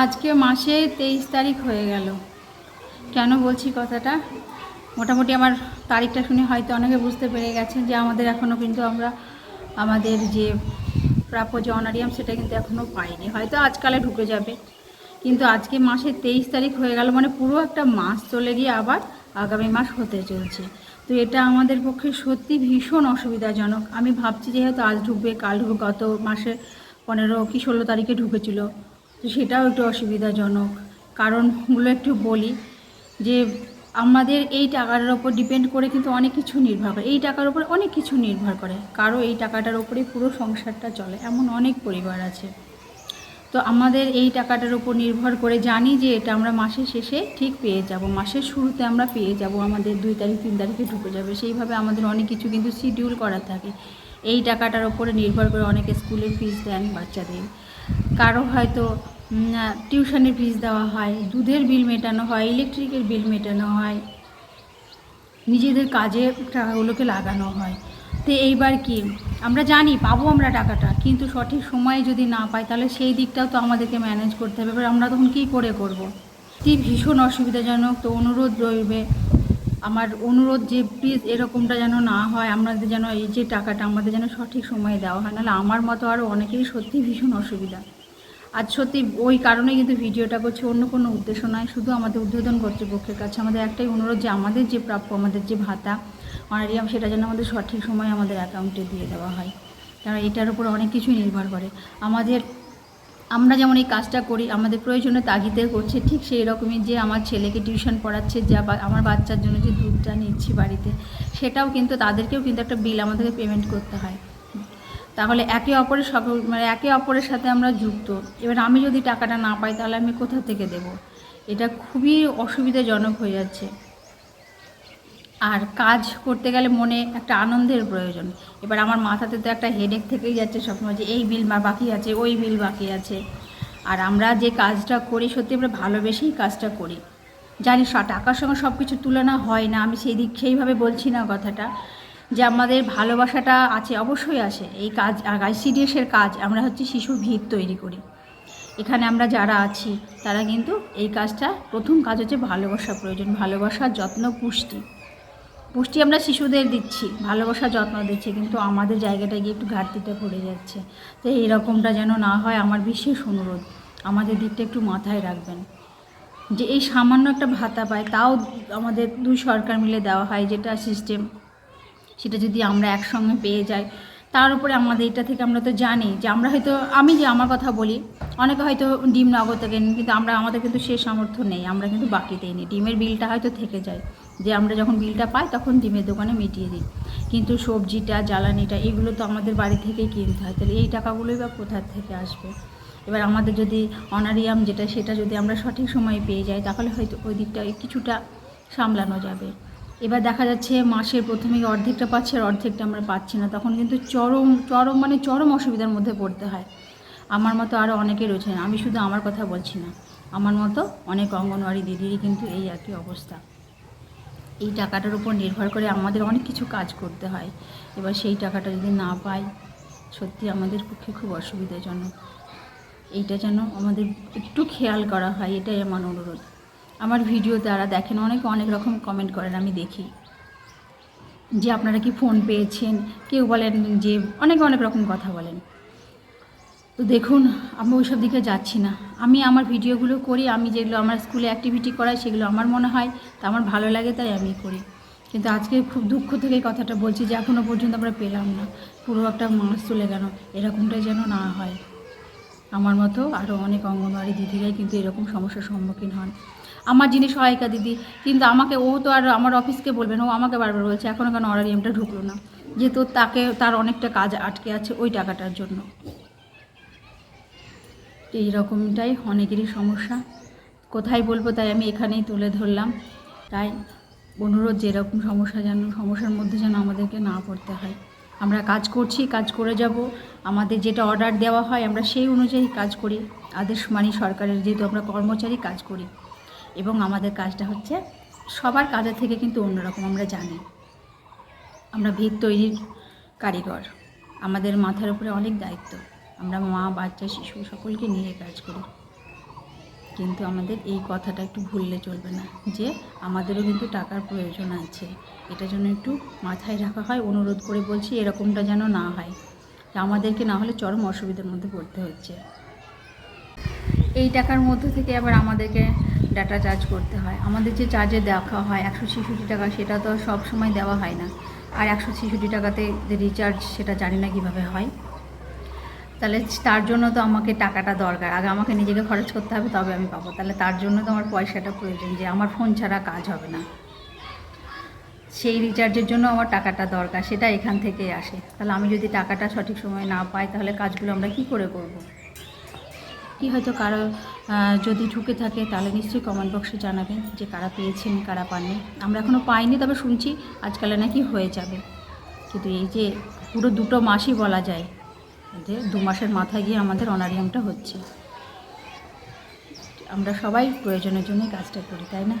আজকে মাসে তেইশ তারিখ হয়ে গেল। কেন বলছি কথাটা? মোটামুটি আমার তারিখটা শুনে হয়তো অনেকে বুঝতে পেরে গেছেন যে আমাদের এখনও কিন্তু আমরা আমাদের যে প্রাপ্য যে অনারিয়াম সেটা কিন্তু এখনও পাইনি। হয়তো আজকালে ঢুকে যাবে। কিন্তু আজকে মাসে তেইশ তারিখ হয়ে গেল মানে পুরো একটা মাস চলে গিয়ে আবার আগামী মাস হতে চলছে। তো এটা আমাদের পক্ষে সত্যি ভীষণ অসুবিধাজনক। আমি ভাবছি যেহেতু আজ ঢুকবে, কাল ঢুকবে গত মাসে পনেরো কি ষোলো তারিখে ঢুকেছিল। সেটাও একটু অসুবিধাজনক। কারণগুলো একটু বলি যে, আমাদের এই টাকার ওপর ডিপেন্ড করে কিন্তু অনেক কিছু নির্ভর করে। এই টাকার উপর অনেক কিছু নির্ভর করে। কারও এই টাকাটার উপরে পুরো সংসারটা চলে, এমন অনেক পরিবার আছে। তো আমাদের এই টাকাটার উপর নির্ভর করে জানি যে, এটা আমরা মাসের শেষে ঠিক পেয়ে যাব। মাসের শুরুতে আমরা পেয়ে যাব, আমাদের দুই তারিখ, তিন তারিখে ঢুকে যাবে। সেইভাবে আমাদের অনেক কিছু কিন্তু শিডিউল করা থাকে। এই টাকাটার ওপরে নির্ভর করে অনেকে স্কুলের ফিস দেন বাচ্চাদের। কারও হয়তো টিউশনের ফিস দেওয়া হয়, দুধের বিল মেটানো হয়, ইলেকট্রিকের বিল মেটানো হয়, নিজেদের কাজে টাকাগুলোকে লাগানো হয়। তো এইবার কি, আমরা জানি, পাবো আমরা টাকাটা, কিন্তু সঠিক সময়ে যদি না পাই, তাহলে সেই দিকটাও তো আমাদেরকে ম্যানেজ করতে হবে। এবার আমরা তখন কী করে করব। কি ভীষণ অসুবিধাজনক, তো অনুরোধ রইবে, আমার অনুরোধ যে প্লিজ এরকমটা যেন না হয়, আমাদের যেন এই যে টাকাটা আমাদের যেন সঠিক সময়ে দেওয়া হয়, নাহলে আমার মতো আরও অনেকেরই সত্যি ভীষণ অসুবিধা। আজ সত্যি ওই কারণে কিন্তু ভিডিওটা করছি, অন্য কোনো উদ্দেশ্য নয়, শুধু আমাদের উদ্বোধন কর্তৃপক্ষের কাছে আমাদের একটাই অনুরোধ যে আমাদের যে প্রাপ্য, আমাদের যে ভাতা, অনারিয়াম, সেটা যেন আমাদের সঠিক সময়ে আমাদের অ্যাকাউন্টে দিয়ে দেওয়া হয়। কারণ এটার উপর অনেক কিছুই নির্ভর করে। আমাদের, আমরা যেমন এই কাজটা করি, আমাদের প্রয়োজনে তাগিদে করছে, ঠিক সেই রকমই যে আমার ছেলেকে টিউশন পড়াচ্ছে, যা আমার বাচ্চার জন্য যে দুধটা নিচ্ছি বাড়িতে, সেটাও কিন্তু তাদেরকেও কিন্তু একটা বিল আমাদেরকে পেমেন্ট করতে হয়। তাহলে একে অপরের সব মানে একে অপরের সাথে আমরা যুক্ত। এবার আমি যদি টাকাটা না পাই, তাহলে আমি কোথা থেকে দেব? এটা খুবই অসুবিধাজনক হয়ে যাচ্ছে। আর কাজ করতে গেলে মনে একটা আনন্দের প্রয়োজন। এবার আমার মাথাতে তো একটা হেডেক থেকেই যাচ্ছে সবসময় যে, এই বিল বাকি আছে, ওই বিল বাকি আছে। আর আমরা যে কাজটা করি, সত্যি আমরা ভালোবেসেই কাজটা করি। জানি টাকার সঙ্গে সব কিছু তুলনা হয় না। আমি সেই দিক সেইভাবে বলছি না কথাটা। যে আমাদের ভালোবাসাটা আছে, অবশ্যই আছে এই কাজ আইসিডিএসের কাজ আমরা হচ্ছে শিশুর ভিত তৈরি করি। এখানে আমরা যারা আছি, তারা কিন্তু এই কাজটা, প্রথম কাজ হচ্ছে ভালোবাসা প্রয়োজন। ভালোবাসা যত্ন, পুষ্টি। পুষ্টি আমরা শিশুদের দিচ্ছি ভালোবাসা যত্ন দিচ্ছি, কিন্তু আমাদের জায়গাটা গিয়ে একটু ঘাটতিটা পড়ে যাচ্ছে। তো এইরকমটা যেন না হয়, আমার বিশেষ অনুরোধ। আমাদের দিকটা একটু মাথায় রাখবেন। যে এই সামান্য একটা ভাতা পায়, তাও আমাদের দুই সরকার মিলে দেওয়া হয়, যেটা সিস্টেম সেটা যদি আমরা একসঙ্গে পেয়ে যাই, তার উপরে আমাদের এটা থেকে আমরা তো জানি যে আমরা হয়তো, আমি যে আমার কথা বলি, অনেকে হয়তো ডিম নগদ থেকে কিন্তু আমরা, আমাদের কিন্তু সে সামর্থ্য নেই, আমরা কিন্তু বাকিতেই নিই ডিমের বিলটা হয়তো থেকে যায়, যে আমরা যখন বিলটা পাই তখন ডিমের দোকানে মিটিয়ে দিই। কিন্তু সবজিটা, জ্বালানিটা, এগুলো তো আমাদের বাড়ি থেকেই কিনতে হয়। তাহলে এই টাকাগুলোই বা কোথা থেকে আসবে? এবার আমাদের যদি অনারিয়াম যেটা, সেটা যদি আমরা সঠিক সময়ে পেয়ে যাই, তাহলে হয়তো ওই দিকটা কিছুটা সামলানো যাবে। এবার দেখা যাচ্ছে মাসের প্রথমে অর্ধেকটা পাচ্ছি আর অর্ধেকটা আমরা পাচ্ছি না। তখন কিন্তু চরম চরম মানে চরম অসুবিধার মধ্যে পড়তে হয়। আমার মতো আরও অনেকে রয়েছে, আমি শুধু আমার কথা বলছি না। আমার মতো অনেক অঙ্গনওয়াড়ি দিদিরই কিন্তু এই একই অবস্থা। এই টাকাটার উপর নির্ভর করে আমাদের অনেক কিছু কাজ করতে হয়। এবার সেই টাকাটা যদি না পাই, সত্যি আমাদের পক্ষে খুব অসুবিধাজনক। এইটা যেন আমাদের একটু খেয়াল করা হয়, এটাই আমার অনুরোধ। আমার ভিডিও যারা দেখেন, অনেকে অনেক রকম কমেন্ট করেন, আমি দেখি। যে আপনারা কি ফোন পেয়েছেন? কেউ বলেন যে, অনেকে অনেক রকম কথা বলেন। তো দেখুন, আমি ওইসব দিকে যাচ্ছি না। আমি আমার ভিডিওগুলো করি, আমি যেগুলো আমার স্কুলে অ্যাক্টিভিটি করাই, সেগুলো আমার মনে হয়, তা আমার ভালো লাগে, তাই আমি করি। কিন্তু আজকে খুব দুঃখ থেকে কথাটা বলছি যে এখনও পর্যন্ত আমরা পেলাম না। পুরো একটা মাস চলে গেল এরকমটাই যেন না হয়। আমার মতো আরও অনেক অঙ্গনওয়াড়ি দিদিরাই কিন্তু এরকম সমস্যার সম্মুখীন হন। আমার যিনি সহায়িকা দিদি। কিন্তু আমাকে, ও তো আর আমার অফিসকে বলবেন ও আমাকে বারবার বলছে এখনও কেন অরারিয়ামটা ঢুকলো না? যেহেতু তাকে, তার অনেকটা কাজ আটকে আছে ওই টাকাটার জন্য। এই রকমটাই অনেকেরই সমস্যা। কোথায় বলব তাই আমি এখানেই তুলে ধরলাম। তাই অনুরোধ, যেরকম সমস্যা যেন, সমস্যার মধ্যে যেন আমাদেরকে না পড়তে হয়। আমরা কাজ করছি, কাজ করে যাব। আমাদের যেটা অর্ডার দেওয়া হয়, আমরা সেই অনুযায়ী কাজ করি। আদেশ মানি সরকারের, যেহেতু আমরা কর্মচারী, কাজ করি। এবং আমাদের কাজটা হচ্ছে সবার কাজের থেকে কিন্তু অন্যরকম, আমরা জানি। আমরা ভিত তৈরির কারিগর। আমাদের মাথার উপরে অনেক দায়িত্ব। আমরা মা, বাচ্চা, শিশু সকলকে নিয়ে কাজ করি। কিন্তু আমাদের এই কথাটা একটু ভুললে চলবে না যে আমাদেরও কিন্তু টাকার প্রয়োজন আছে। এটা যেন একটু মাথায় রাখা হয়, অনুরোধ করে বলছি এরকমটা যেন না হয়। আমাদেরকে না হলে চরম অসুবিধার মধ্যে পড়তে হচ্ছে। এই টাকার মধ্যে থেকে আবার আমাদেরকে ডাটা চার্জ করতে হয়। আমাদের যে চার্জে দেখা হয় একশো ছেষট্টি টাকা, সেটা তো সব সময় দেওয়া হয় না। আর একশো ছেষট্টি টাকাতে যে রিচার্জ সেটা জানি না কীভাবে হয়। তাহলে তার জন্য তো আমাকে টাকাটা দরকার। আগে আমাকে নিজেকে খরচ করতে হবে, তবে আমি পাবো। তাহলে তার জন্য তো আমার পয়সাটা প্রয়োজন যে আমার ফোন ছাড়া কাজ হবে না। সেই রিচার্জের জন্য আমার টাকাটা দরকার, সেটা এখান থেকেই আসে। তাহলে আমি যদি টাকাটা সঠিক সময় না পাই, তাহলে কাজগুলো আমরা কি করে করব। কি হয়তো কারও যদি ঢুকে থাকে, তাহলে নিশ্চয়ই কমেন্ট বক্সে জানাবেন যে কারা পেয়েছেন, কারা পাননি। আমরা এখনও পাইনি, তবে শুনছি আজকালে নাকি হয়ে যাবে। কিন্তু এই যে পুরো দুটো মাসই বলা যায়, যে দু মাসের মাথায় গিয়ে আমাদের অনারিয়ামটা হচ্ছে। আমরা সবাই প্রয়োজনের জন্যই কাজটা করি, তাই না?